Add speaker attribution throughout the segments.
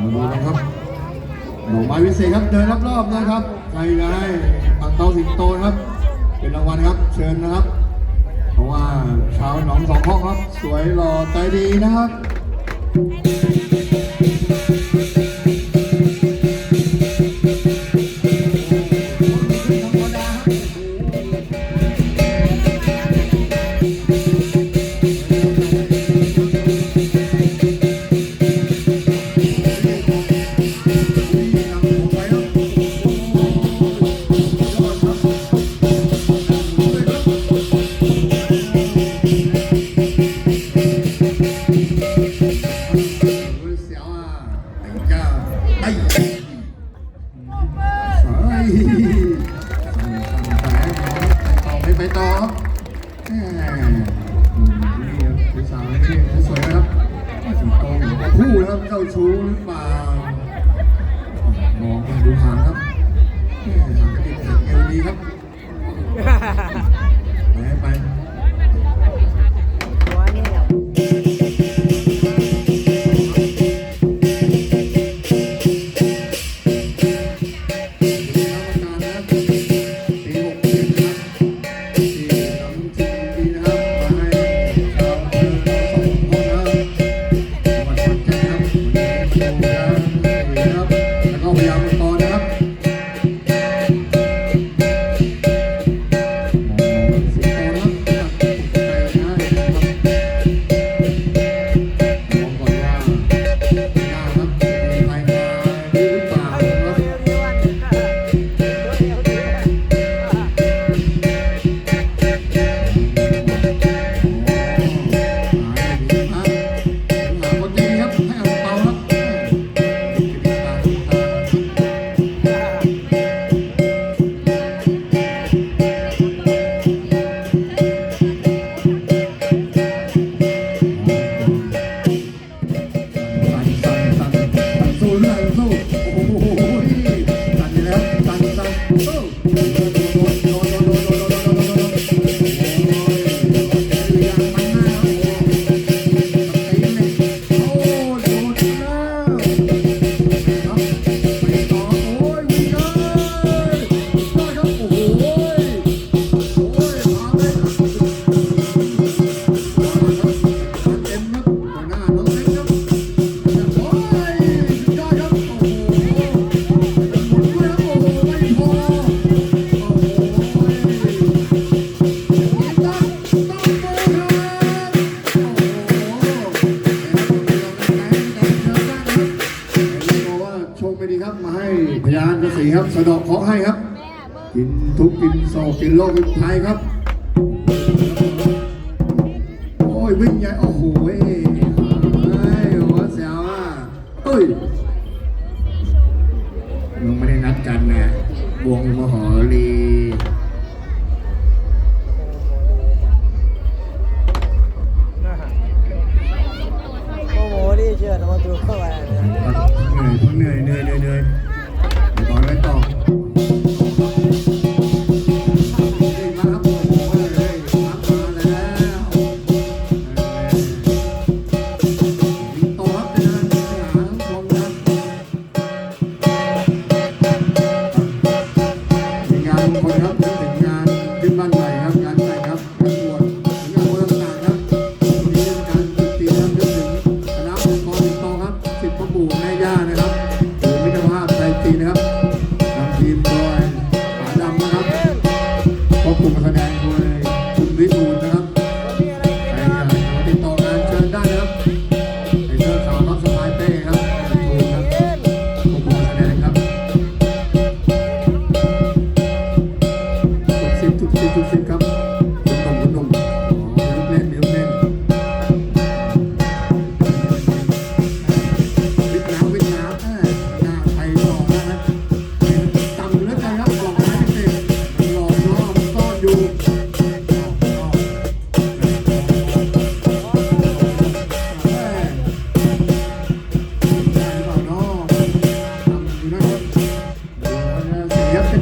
Speaker 1: ดูดูนะครับดอกไม้วิเศษครับเดินรอบๆนะครับใครไะให้ปังเตาสิงโตครับ เป็นรางวัลครับเชิญนะครับ เพราะว่าชาวหนองสองห้องครับ สวยหล่อใจดีนะครับ นี่ครับผู้สาวนี่สวยนะครับสุดโต่งผู้นะครับเจ้าชู้หรือเปล่ามองดูหางครับ
Speaker 2: นทุกกินศอ
Speaker 1: กกินโลกกินไทยครับ โอ้ยวิ่งใหญ่โอ้โหเฮ้ยหัวเสียวอะเอ้ยมึงไม่ได้นัดกันนะวงมหลี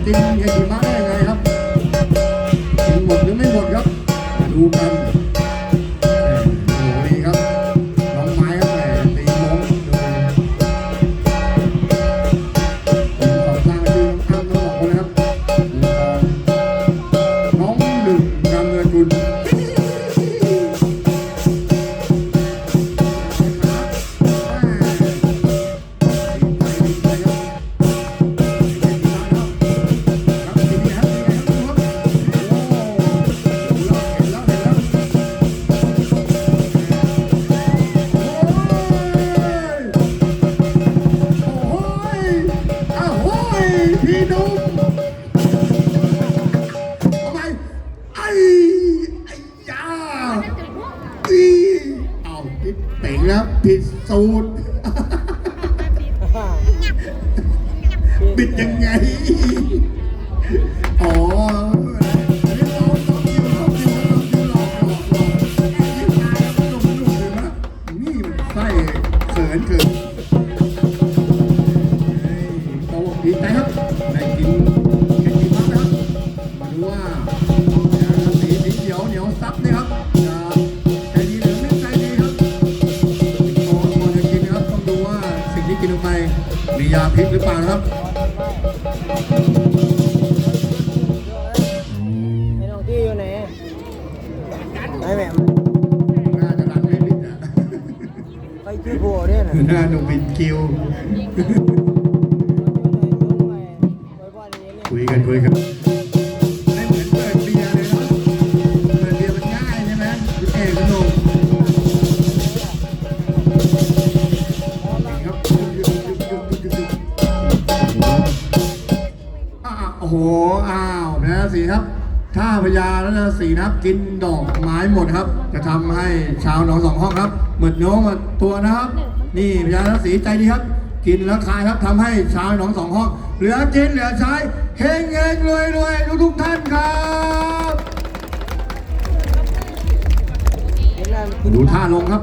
Speaker 1: กินดหิมะได้ยังไงครับกินหมดหรือไม่หมดครับ มาดูกัน ดเป่งแล้วผิดสูตร บิดยังไง มียาพิษหรือเปล่านะครับ
Speaker 3: ไอ้น้องที่อยู่ไหนไอ้แม่
Speaker 1: น่าจะรันไม่ผิดนะ
Speaker 3: ไปชื่อผัวเนี่ยนะ
Speaker 1: น่าหนูปิดคิว คุยกันคุยกัน อ้าวโอ้โหอ้าวนะสีครับ ถ้าพญาแล้วนะสีนะครับกินดอกไม้หมดครับ จะทำให้ชาวหนองสองห้องครับหมดโน้มหมตัวนะครับ นี่พญาแล้วสีใจดีครับ กินแล้วคายครับทำให้ชาวหนองสองห้อง เหลือกินเหลือใช้เฮงเฮงรวยรวยทุกทุกๆท่านครับดูท่าลงครับ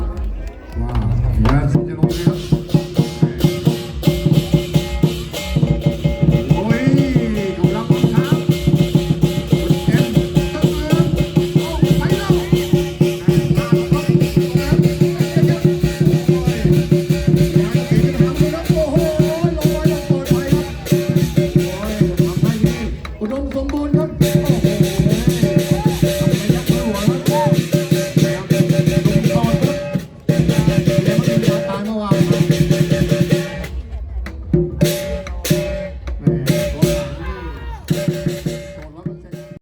Speaker 1: bonne paix.